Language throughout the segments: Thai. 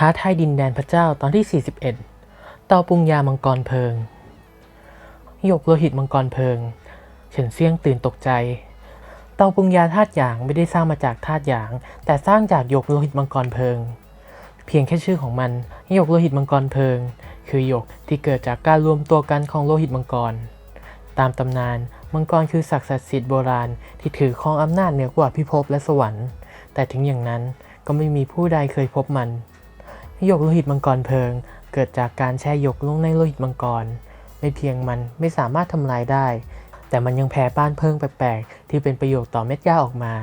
ท้าทายดินแดนพระเจ้าตอนที่ 41เตาปรุงยามังกรเพลิง หยกโลหิตมังกรเพลิง เฉินเซี่ยงตื่นตกใจ เตาปรุงยาธาตุหยางไม่ได้สร้างมาจากธาตุหยาง แต่สร้างจากหยกโลหิตมังกรเพลิง เพียงแค่ชื่อของมันหยกโลหิตมังกรเพลิง คือหยกที่เกิดจากการรวมตัวกันของโลหิตมังกร ตามตำนาน มังกรคือศักดิ์สิทธิ์โบราณที่ถือครองอำนาจเหนือกว่าพิภพและสวรรค์ แต่ถึงอย่างนั้นก็ไม่มีผู้ใดเคยพบมัน หยกโลหิตมังกรเพลิง เกิดจากการแช่หยกลงในโลหิตมังกร ไม่เพียงมันไม่สามารถทำลายได้ แต่มันยังแผ่ป้านเพิงแปลกๆ ที่เป็นประโยชน์ต่อเม็ดหญ้าออกมา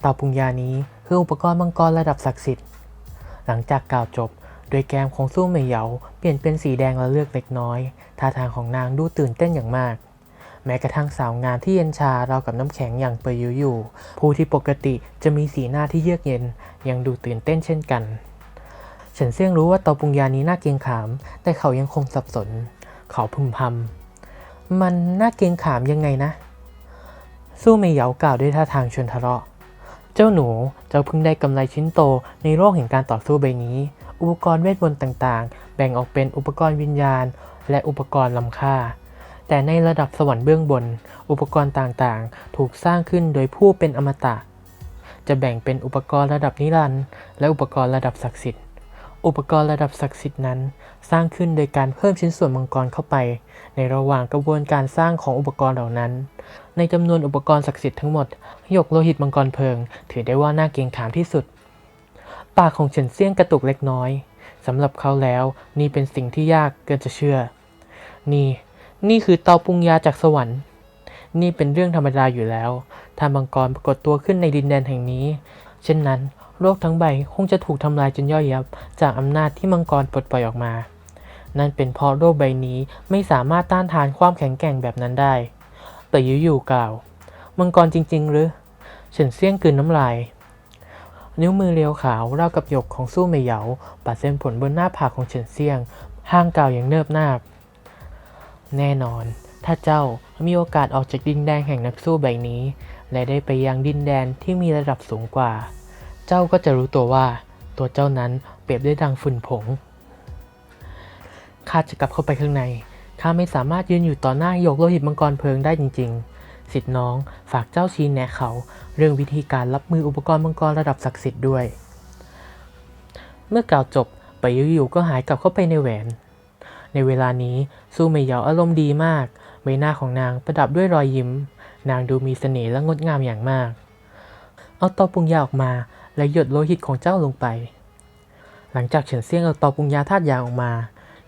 เตาปรุงยานี้คืออุปกรณ์มังกรระดับศักดิ์สิทธิ์ หลังจากกล่าวจบ โดยแก้มของสู้เหมยเหยาเปลี่ยนเป็นสีแดงและเลือกเล็กน้อย ท่าทางของนางดูตื่นเต้นอย่างมาก แม้กระทั่งสาวงามที่เย็นชาเรากับน้ำแข็งอย่างเปยยุอยู่ ผู้ที่ปกติจะมีสีหน้าที่เยือกเย็น ยังดูตื่นเต้นเช่นกัน เฉินเซี่ยงรู้ว่าเตาปรุงยานี้น่าเกรงขาม แต่เขายังคงสับสน เขาพึมพำมันน่าเกรงขามยังไงนะ สู้เมยเหยากล่าวด้วยท่าทางชวนทะเลาะ เจ้าหนูเจ้าเพิ่งได้กำไรชิ้นโตในโลกแห่งการต่อสู้ใบนี้ อุปกรณ์เวทมนต์ต่างๆ แบ่งออกเป็นอุปกรณ์วิญญาณ และอุปกรณ์ล้ำค่า แต่ในระดับสวรรค์เบื้องบน อุปกรณ์ต่างๆ ถูกสร้างขึ้นโดยผู้เป็นอมตะ จะแบ่งเป็นอุปกรณ์ระดับนิรันดร์และอุปกรณ์ระดับศักดิ์สิทธิ์ อุปกรณ์ระดับศักดิ์สิทธิ์นั้น สร้างขึ้นโดยการเพิ่มชิ้นส่วนมังกรเข้าไป ในระหว่างกระบวนการสร้างของอุปกรณ์เหล่านั้น ในจำนวนอุปกรณ์ศักดิ์สิทธิ์ทั้งหมดหยกโลหิตมังกรเพลิง ถือได้ว่าน่าเกรงขามที่สุด ปากของเฉินเซี่ยงกระตุกเล็กน้อยสำหรับเขาแล้ว นี่เป็นสิ่งที่ยากเกินจะเชื่อ นี่ นี่คือเตาปรุงยาจากสวรรค์ นี่เป็นเรื่องธรรมดาอยู่แล้ว ถ้ามังกรปรากฏตัวขึ้นในดินแดนแห่งนี้ เช่นนั้น โลกทั้งใบคงจะถูกทำลายจนย่อยยับ จากอำนาจที่มังกรปลดปล่อยออกมา นั่นเป็นเพราะโลกใบนี้ไม่สามารถต้านทานความแข็งแกร่งแบบนั้นได้ แต่ยุอยู่กล่าว มังกรจริง ๆ หรือเฉินเซี่ยงกลืนน้ำลาย นิ้วมือเรียวขาวราวกับหยกของสู้เมยเหยาปัดเส้นผลบนหน้าผากของเฉินเซี่ยง ห้างกล่าวอย่างเนิบนาบ แน่นอน ถ้าเจ้ามีโอกาสออกจากดินแดนแห่งนักสู้ใบนี้ และได้ไปยังดินแดนที่มีระดับสูงกว่า เจ้าก็จะรู้ตัวว่าตัวเจ้านั้นเปรียบได้ดังฝุ่นผง ข้าจะกลับเข้าไปข้างใน ข้าไม่สามารถยืนอยู่ต่อหน้าหยกโลหิตมังกรเพลิงได้จริง ๆ สิทธิ์น้องฝากเจ้าชี้แนะเขา เรื่องวิธีการรับมืออุปกรณ์มังกรระดับศักดิ์สิทธิ์ด้วย เมื่อกล่าวจบไปยุอยู่ก็หายกลับเข้าไปในแหวน ในเวลานี้ซูเมยเยาอารมณ์ดีมาก ใบหน้าของนางประดับด้วยรอยยิ้ม นางดูมีเสน่ห์และงดงามอย่างมาก เอาตาปรุงยาออกมา และหยดโลหิตของเจ้าลงไป หลังจากเฉินเซียงเอาตาปรุงยาธาตุยางออกมา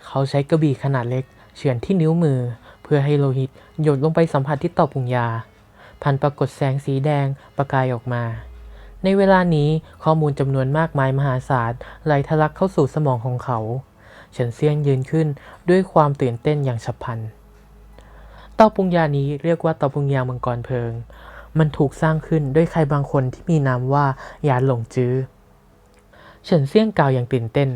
เขาใช้กระบี่ขนาดเล็ก เฉือนที่นิ้วมือ เพื่อให้โลหิตหยดลงไปสัมผัสที่ตาปรุงยา พันปรากฏแสงสีแดงประกายออกมา ในเวลานี้ข้อมูลจำนวนมากมายมหาศาลไหลทะลักเข้าสู่สมองของเขา เฉินเซียงยืนขึ้นด้วยความตื่นเต้นอย่างฉับพลันเตาปรุงยานี้เรียกว่าเตาปรุงยามังกรเพลิง มันถูกสร้างขึ้นด้วยใครบางคนที่มีนามว่าหยานหลงจื้อเฉินเซี่ยงกล่าวอย่างตื่นเต้น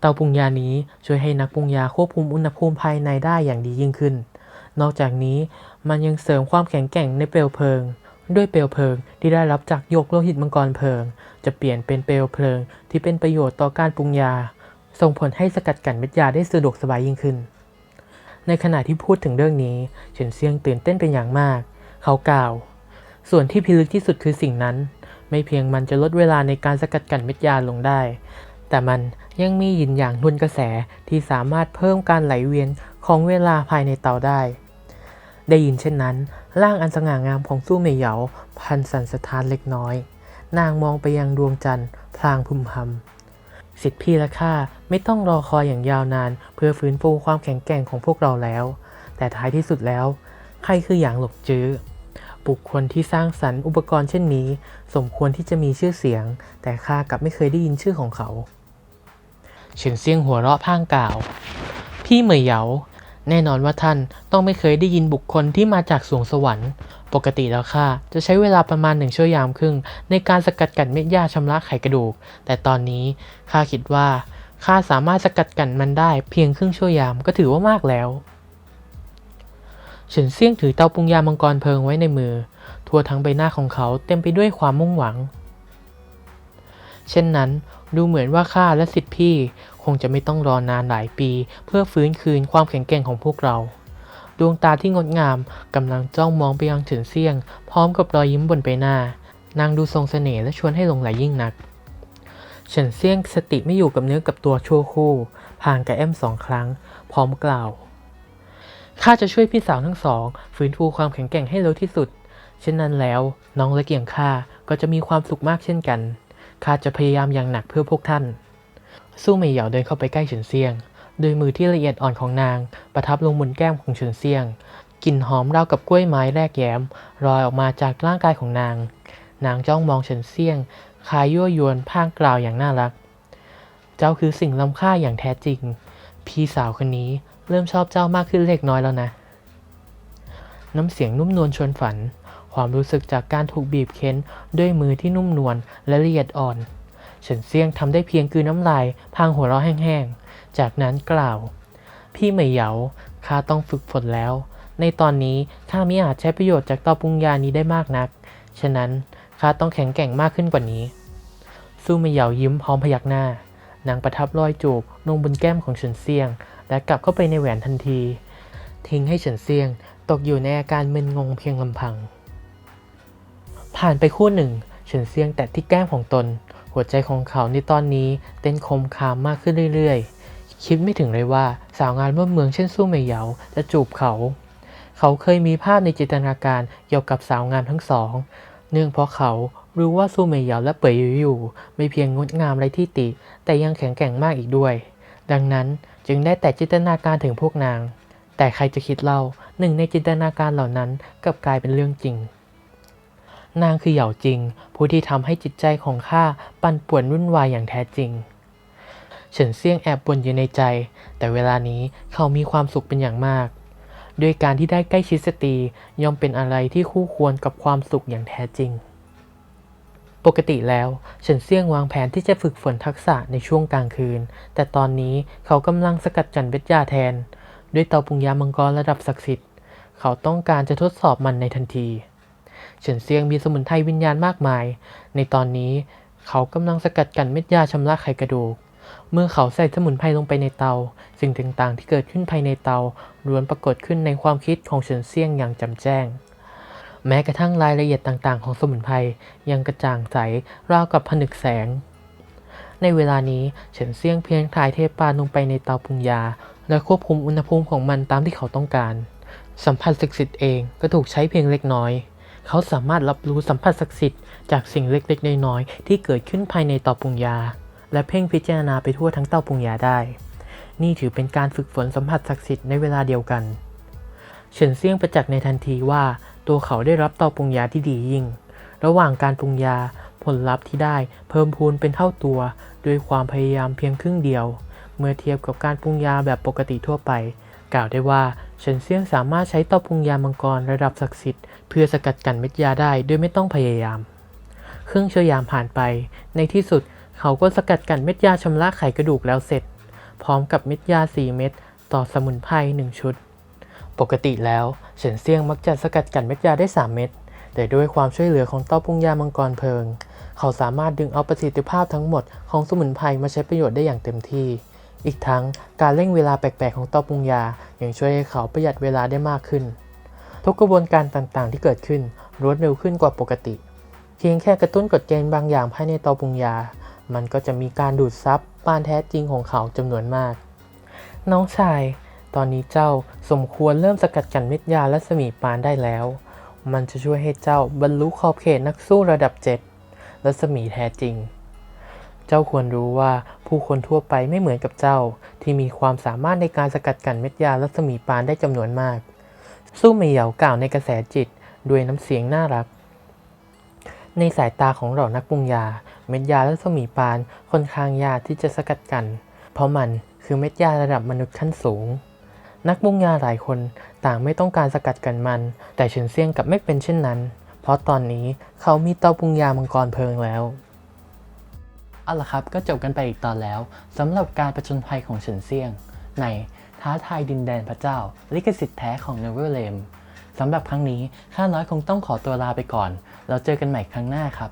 เตาปรุงยานี้ช่วยให้นักปรุงยาควบคุมอุณหภูมิภายในได้อย่างดียิ่งขึ้น นอกจากนี้มันยังเสริมความแข็งแกร่งในเปลวเพลิง ด้วยเปลวเพลิงที่ได้รับจากหยกโลหิตมังกรเพลิง จะเปลี่ยนเป็นเปลวเพลิงที่เป็นประโยชน์ต่อการปรุงยา ส่งผลให้สกัดกั้นเม็ดยาได้สะดวกสบายยิ่งขึ้น ในขณะที่พูดถึงเรื่องนี้เฉินเซียงตื่นเต้นเป็นอย่างมาก เขากล่าว ส่วนที่พิลึกที่สุดคือสิ่งนั้น ไม่เพียงมันจะลดเวลาในการสกัดกั้นเม็ดยาลงได้ แต่มันยังมีหยินอย่างทวนกระแสที่สามารถเพิ่มการไหลเวียนของเวลาภายในเตาได้ ได้ยินเช่นนั้น ร่างอันสง่างามของสู้เมยเหยาพันสันสะท้านเล็กน้อย นางมองไปยังดวงจันทร์พลางพึมพำสิทธิพี่และข้าไม่ต้องรอคอยอย่างยาวนาน เพื่อฟื้นฟูความแข็งแกร่งของพวกเราแล้ว แต่ท้ายที่สุดแล้ว ใครคือหยางหลกจื้อ บุคคลที่สร้างสรรค์อุปกรณ์เช่นนี้ สมควรที่จะมีชื่อเสียง แต่ข้ากลับไม่เคยได้ยินชื่อของเขา เฉินเซียงหัวเราะพ่างกล่าว พี่เหมยเหยา แน่นอนว่าท่านต้องไม่เคยได้ยินบุคคลที่มาจากสวงสวรรค์ ปกติแล้วข้าจะใช้เวลาประมาณหนึ่งชั่วยามครึ่ง ในการสกัดกั้นเม็ดหญ้าชำระไขกระดูก แต่ตอนนี้ข้าคิดว่าข้าสามารถสกัดกั้นมันได้เพียงครึ่งชั่วยามก็ถือว่ามากแล้ว ฉินเซี่ยงถือเตาปรุงยามังกรเพลิงไว้ในมือ ทั่วทั้งใบหน้าของเขาเต็มไปด้วยความมุ่งหวัง เช่นนั้นดูเหมือนว่าข้าและสิทธิพี่คงจะไม่ต้องรอนานหลายปี เพื่อฟื้นคืนความแข็งแกร่งของพวกเรา ดวงตาที่งดงามกำลังจ้องมองไปยังเฉินเซียง พร้อมกับรอยยิ้มบนใบหน้านางดูทรงเสน่ห์และชวนให้หลงไหลยิ่งนักเฉินเซียงสติไม่อยู่กับเนื้อกับตัวชั่วคู่ผ่านกับแอมสองครั้ง พร้อมกล่าว ข้าจะช่วยพี่สาวทั้งสอง ฟื้นฟูความแข็งแกร่งให้เร็วที่สุด เช่นนั้นแล้ว น้องและเกียงข้าก็จะมีความสุขมากเช่นกันข้าจะพยายามอย่างหนักเพื่อพวกท่าน สู้เหมยเหยาเดินเข้าไปใกล้เฉินเซียงโดยมือที่ละเอียดอ่อนของนาง ประทับลงบนแก้มของเฉินเซียงกลิ่นหอมราวกับกล้วยไม้แรกแย้มลอยออกมาจากร่างกายของนาง นางจ้องมองเฉินเซียงคายยั่วยวนพางกล่าวอย่างน่ารัก เจ้าคือสิ่งล้ำค่าอย่างแท้จริง พี่สาวคนนี้ เริ่มชอบเจ้ามากขึ้นเล็กน้อยแล้วนะ น้ำเสียงนุ่มนวลชวนฝัน ความรู้สึกจากการถูกบีบเค้นด้วยมือที่นุ่มนวลและละเอียดอ่อนเฉินเซียงทำได้เพียงกลืนน้ำลาย พางหัวเราะแห้งๆ จากนั้นกล่าว พี่เหมยเหยาข้าต้องฝึกฝนแล้ว ในตอนนี้ข้าไม่อาจใช้ประโยชน์จากเตาปรุงยานี้ได้มากนัก ฉะนั้นข้าต้องแข็งแกร่งมากขึ้นกว่านี้สู้เหมยเหยายิ้มพร้อมพยักหน้านางประทับรอยจูบลงบนแก้มของเฉินเซียง และกลับเข้าไปในแหวนทันที ทิ้งให้เฉินเซียง ตกอยู่ในอาการมึนงงเพียงลำพัง ผ่านไปคู่หนึ่ง เฉินเซียงแตะที่แก้มของตน หัวใจของเขาในตอนนี้เต้นคมคามมากขึ้นเรื่อยๆ คิดไม่ถึงเลยว่าสาวงานร่วมเมืองเช่นสู้เหมยเหยาจะจูบเขา เขาเคยมีภาพในจินตนาการเกี่ยวกับสาวงามทั้งสอง เนื่องเพราะเขารู้ว่าสู้เหมยเหยาและเปยหยูอยู่ ไม่เพียงงดงามไรที่ติ แต่ยังแข็งแกร่งมากอีกด้วย ดังนั้นจึงได้แต่จินตนาการถึงพวกนาง แต่ใครจะคิดเล่าหนึ่งในจินตนาการเหล่านั้นกลับกลายเป็นเรื่องจริง นางคือเหยาจริง ผู้ที่ทำให้จิตใจของข้าปั่นป่วนวุ่นวายอย่างแท้จริงเฉินเซี่ยงแอบบ่นอยู่ในใจ แต่เวลานี้เขามีความสุขเป็นอย่างมาก ด้วยการที่ได้ใกล้ชิดสตรีย่อมเป็นอะไรที่คู่ควรกับความสุขอย่างแท้จริง ปกติแล้วเฉินเซี่ยงวางแผนที่จะฝึกฝนทักษะในช่วงกลางคืน แต่ตอนนี้เขากำลังสกัดจันเวทยาแทน ด้วยเตาปรุงยามังกรระดับศักดิ์สิทธิ์ เขาต้องการจะทดสอบมันในทันทีเฉินเซียงมีสมุนไพรวิญญาณมากมาย ในตอนนี้เขากำลังสกัดกันเม็ดยาชำระไขกระดูก เมื่อเขาใส่สมุนไพรลงไปในเตา สิ่งต่างๆ ที่เกิดขึ้นภายในเตาล้วนปรากฏขึ้นในความคิดของเฉินเซียงอย่างจำแจ้ง แม้กระทั่งรายละเอียดต่างๆ ของสมุนไพรยังกระจ่างใสราวกับผนึกแสง ในเวลานี้เฉินเซียงเพียงถ่ายเทปลาลงไปในเตาปรุงยา และควบคุมอุณหภูมิของมันตามที่เขาต้องการ สัมผัสศักดิ์สิทธิ์เองก็ถูกใช้เพียงเล็กน้อย เขาสามารถรับรู้สัมผัสศักดิ์สิทธิ์จากสิ่งเล็กๆน้อยๆที่เกิดขึ้นภายในเตาปรุงยา และเพ่งพิจารณาไปทั่วทั้งเตาปรุงยาได้ นี่ถือเป็นการฝึกฝนสัมผัสศักดิ์สิทธิ์ในเวลาเดียวกันเฉินเซียงประจักษ์ในทันทีว่า ตัวเขาได้รับเตาปรุงยาที่ดียิ่ง ระหว่างการปรุงยาผลลัพธ์ที่ได้เพิ่มพูนเป็นเท่าตัวด้วยความพยายามเพียงครึ่งเดียว เมื่อเทียบกับการปรุงยาแบบปกติทั่วไป กล่าวได้ว่าเฉินเซียงสามารถใช้เตาปรุงยามังกรระดับศักดิ์สิทธิ์เพื่อสกัดกั้นเม็ดยาได้โดยไม่ต้องพยายาม เครื่องช่วยามผ่านไป ในที่สุดเขาก็สกัดกั้นเม็ดยาชำระไขกระดูกแล้วเสร็จ พร้อมกับเม็ดยา 4 เม็ดต่อสมุนไพร1ชุด ปกติแล้วเฉินเซียงมักจะสกัดกันเม็ดยาได้ 3 เม็ด แต่ด้วยความช่วยเหลือของเต้าปรุงยามังกรเพลิง เขาสามารถดึงเอาประสิทธิภาพทั้งหมดของสมุนไพรมาใช้ประโยชน์ได้อย่างเต็มที่ อีกทั้งการเร่งเวลาแปลกๆของเต้าปรุงยายังช่วยให้เขาประหยัดเวลาได้มากขึ้น ทุกกระบวนการต่างๆ ที่เกิดขึ้นรวดเร็วขึ้นกว่าปกติ เพียงแค่กระตุ้นกฎเกณฑ์บางอย่างภายในเต้าปรุงยา มันก็จะมีการดูดซับปานแท้จริงของเขาจำนวนมาก น้องชาย ตอนนี้เจ้าสมควรเริ่มสกัดกันเม็ดยาและสมีปานได้แล้ว มันจะช่วยให้เจ้าบรรลุขอบเขตนักสู้ระดับเจ็ดและสมีแท้จริง เจ้าควรรู้ว่าผู้คนทั่วไปไม่เหมือนกับเจ้าที่มีความสามารถในการสกัดกันเม็ดยาและสมีปานได้จำนวนมาก สู้เหมยเหยากล่าวในกระแสจิตด้วยน้ำเสียงน่ารัก ในสายตาของเหล่านักปรุงยา เม็ดยาและสมีปานค่อนข้างยากที่จะสกัดกัน เพราะมันคือเม็ดยาระดับมนุษย์ขั้นสูง นักปรุงยาหลายคนต่างไม่ต้องการสกัดกันมัน แต่เฉินเซียงกับไม่เป็นเช่นนั้น เพราะตอนนี้เขามีเตาปรุงยามังกรเพลิงแล้วเอาละครับก็จบกันไปอีกตอนแล้วสำหรับการประจนภัยของเฉินเซียง ในท้าทายดินแดนพระเจ้า ลิขสิทธิ์แท้ของเนเวอร์เลมสำหรับครั้งนี้ข้าน้อยคงต้องขอตัวลาไปก่อน เราเจอกันใหม่ครั้งหน้าครับ